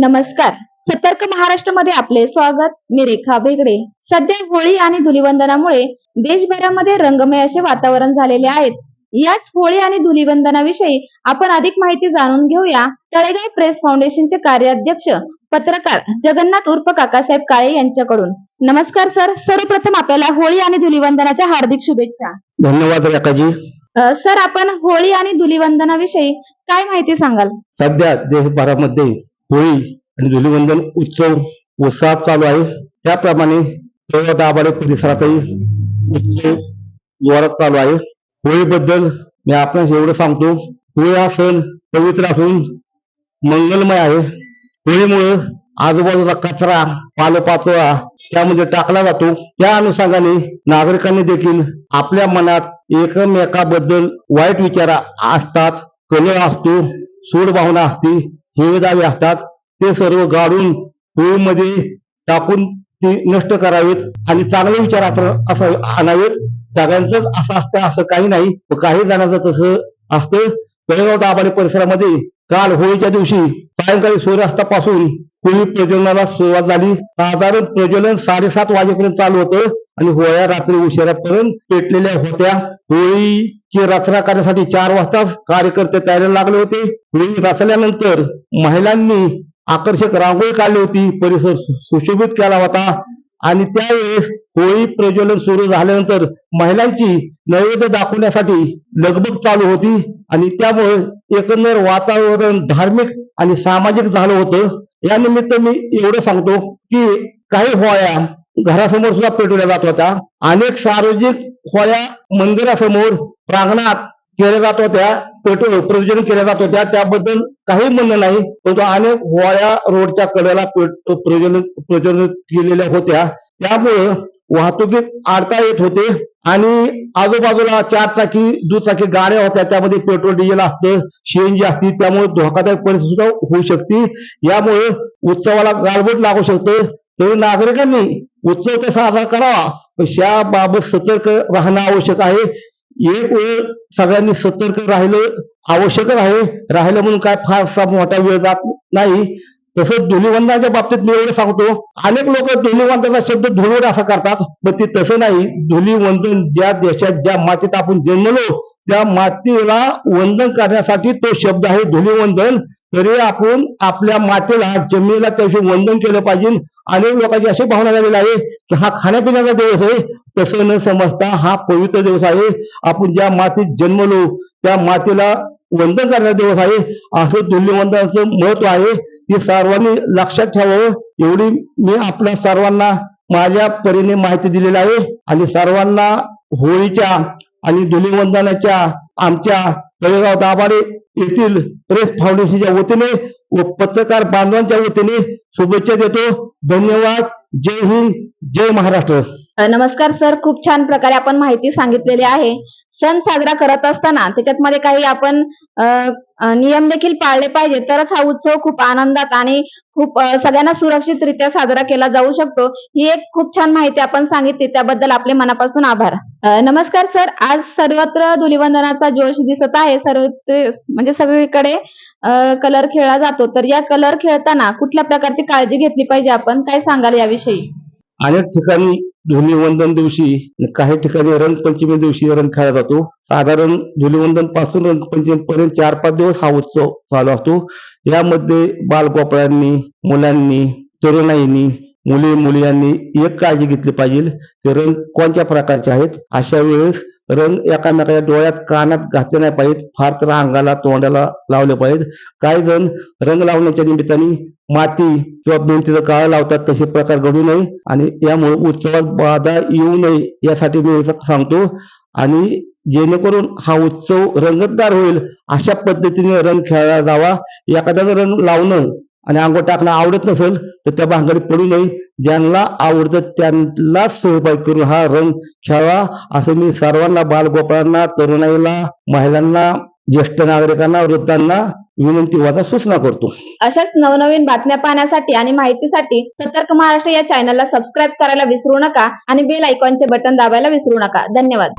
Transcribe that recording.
नमस्कार. सतर्क महाराष्ट्रामध्ये आपले स्वागत. मी रेखा भेगडे सध्या होळी आणि धुलिवंदनामुळे देशभरामध्ये रंगमय असे वातावरण झालेले आहेत. याच होळी आणि धुलिवंदनाविषयी आपण अधिक माहिती जाणून घेऊया. तळेगाव प्रेस फाउंडेशनचे कार्याध्यक्ष पत्रकार जगन्नाथ उर्फ काकासाहेब काळे यांच्याकडून. नमस्कार सर. सर्वप्रथम आपल्याला होळी आणि धुलिवंदनाच्या हार्दिक शुभेच्छा. धन्यवाद रेखाजी. सर आपण होळी आणि धुलिवंदनाविषयी काय माहिती सांगाल? सध्या देशभरामध्ये होळी आणि धुलीवंदन उत्सव उत्साहात चालू आहे. त्याप्रमाणे सर्व दाभाडे परिसरातही उत्सव जोरात चालू आहे. होळीबद्दल मी आपण एवढं सांगतो होळी हा सण पवित्र असून मंगलमय आहे. होळीमुळे आजूबाजूचा कचरा पालोपाचोळा त्यामध्ये टाकला जातो. त्या अनुषंगाने नागरिकांनी देखील आपल्या मनात एकमेकाबद्दल वाईट विचार असतात कलह असतो सूड भावना असते. हिवेदावे असतात. ते सर्व गाडून होळीमध्ये टाकून ती नष्ट करावेत आणि चांगले विचार असा असं आणावेत. सगळ्यांचंच असं असतं असं काही नाही. व काही जणांचं तसं असतं. तळेगाव दाभाडे परिसरामध्ये काल होळीच्या दिवशी सायंकाळी सूर्यास्तापासून होळी प्रज्वलनाला सुरुवात झाली. साधारण प्रज्वलन साडेसात वाजेपर्यंत चालू होतं. आणि होळ्या रात्री उशिरापर्यंत पेटलेल्या होत्या. होळीची रचना करण्यासाठी चार वाजताच कार्यकर्ते तयारीला लागले होते. होळी रचल्यानंतर महिलांनी आकर्षक रांगोळी काढली होती. परिसर सुशोभित केला होता. आणि त्यावेळेस होळी प्रज्वलन सुरू झाल्यानंतर महिलांची नैवेद्य दाखवण्यासाठी लगबग चालू होती. आणि त्यामुळे एकंदर वातावरण धार्मिक आणि सामाजिक झालं होतं. या निमित्त मी एवढं सांगतो की काही होळ्या घरासमोर सुद्धा पेटवल्या जात होत्या अनेक सार्वजनिक होळ्या मंदिरासमोर प्रांगणात केल्या जात होत्या. पेट्रोल प्रयोजन केल्या जात होत्या. त्याबद्दल काही म्हणणं नाही परंतु अनेक होळ्या रोडच्या कडेला पेट- प्रज्वलन केलेल्या होत्या. त्यामुळे वाहतुकीत आडता येत होते आणि आजूबाजूला चार चाकी दुचाकी गाड्या होत्या. त्यामध्ये पेट्रोल डिझेल असतं सीएनजी असती. त्यामुळे धोकादायक परिस्थिती सुद्धा होऊ शकते. यामुळे उत्सवाला गालबोट लागू शकतं. तरी नागरिकांनी उत्सव तर साजरा करावा. पण याबाबत सतर्क राहणं आवश्यक आहे. एक वेळ सगळ्यांनी सतर्क राहिलं आवश्यकच आहे. राहिलं म्हणून काय फारसा मोठा वेळ जात नाही. तसंच धुलीवंदनाच्या बाबतीत मी एवढं सांगतो. अनेक लोक ध्वनिवंदाचा शब्द धुळवड असा करतात पण ते तसं नाही. धुलीवंदन ज्या देशात ज्या मातीत आपण जन्मलो त्या मातीला वंदन करण्यासाठी तो शब्द आहे धुलीवंदन तरी आपण आपल्या मातेला जमिनीला त्याशी वंदन केलं पाहिजे. अनेक लोकांची अशी भावना झालेली आहे की हा खाण्यापिण्याचा दिवस आहे. तसं न समजता हा पवित्र दिवस आहे. आपण ज्या मातीत जन्मलो त्या मातेला वंदन करण्याचा दिवस आहे. असं धुलीवंदनाचं महत्त्व आहे. ते सर्वांनी लक्षात ठेवावं. एवढी मी आपल्या सर्वांना माझ्या परीने माहिती दिलेली आहे. आणि सर्वांना होळीच्या आणि धुलीवंदनाच्या आमच्या तळेगाव दाभाडे येथील प्रेस फाउंडेशनच्या वतीने व पत्रकार बांधवांच्या वतीने शुभेच्छा देतो. धन्यवाद. जय हिंद. जय महाराष्ट्र. नमस्कार सर. खूप छान प्रकारे आपण माहिती सांगितलेली आहे. सण साजरा करत असताना त्याच्यात मध्ये काही आपण नियम देखील पाळले पाहिजे तरच हा उत्सव खूप आनंदात आणि खूप सगळ्यांना सुरक्षितरित्या साजरा केला जाऊ शकतो. ही एक खूप छान माहिती आपण सांगितली. त्याबद्दल आपले मनापासून आभार. नमस्कार सर. आज सर्वत्र धुलिवंदनाचा जोश दिसत आहे. सर्व म्हणजे सगळीकडे कलर खेळला जातो. तर या कलर खेळताना कुठल्या प्रकारची काळजी घेतली पाहिजे आपण? काय सांगाल याविषयी? अनेक ठिकाणी धुलीवंदन दिवशी काही ठिकाणी रंगपंचमी दिवशी रंग खेळला जातो. साधारण धुलीवंदनपासून रंगपंचमी पर्यंत चार पाच दिवस हा उत्सव चालू असतो. यामध्ये बालगोपाळांनी मुलांनी तरुणाईनी मुली मुली यांनी एक काळजी घेतली पाहिजे. ते रंग कोणत्या प्रकारचे आहेत? अशा वेळेस रंग एकामेकाच्या डोळ्यात कानात घातले नाही पाहिजेत. फार तर अंगाला तोंडाला लावले पाहिजेत. काही जण रंग लावण्याच्या निमित्ताने माती किंवा भिंतीचं काळ लावतात. तसे प्रकार घडू नये आणि यामुळे उत्सवात बाधा येऊ नये यासाठी मी सांगतो. आणि जेणेकरून हा उत्सव रंगतदार होईल अशा पद्धतीने रंग खेळला जावा. एखाद्याचा रंग लावणं आणि अंघोळ टाकणं आवडत नसेल तर त्या भांगडीत पडू नये. ज्यांना आवडतं त्यांनाच सहभाग करून हा रंग खेळावा. असं मी सर्वांना बालगोपाळांना तरुणाईला महिलांना ज्येष्ठ नागरिकांना वृद्धांना विनंती वाचा सूचना करतो. अशाच नवनवीन बातम्या पाहण्यासाठी आणि माहितीसाठी सतर्क महाराष्ट्र या चॅनलला सबस्क्राईब करायला विसरू नका आणि बेल आयकॉनचे बटन दाबायला विसरू नका. धन्यवाद.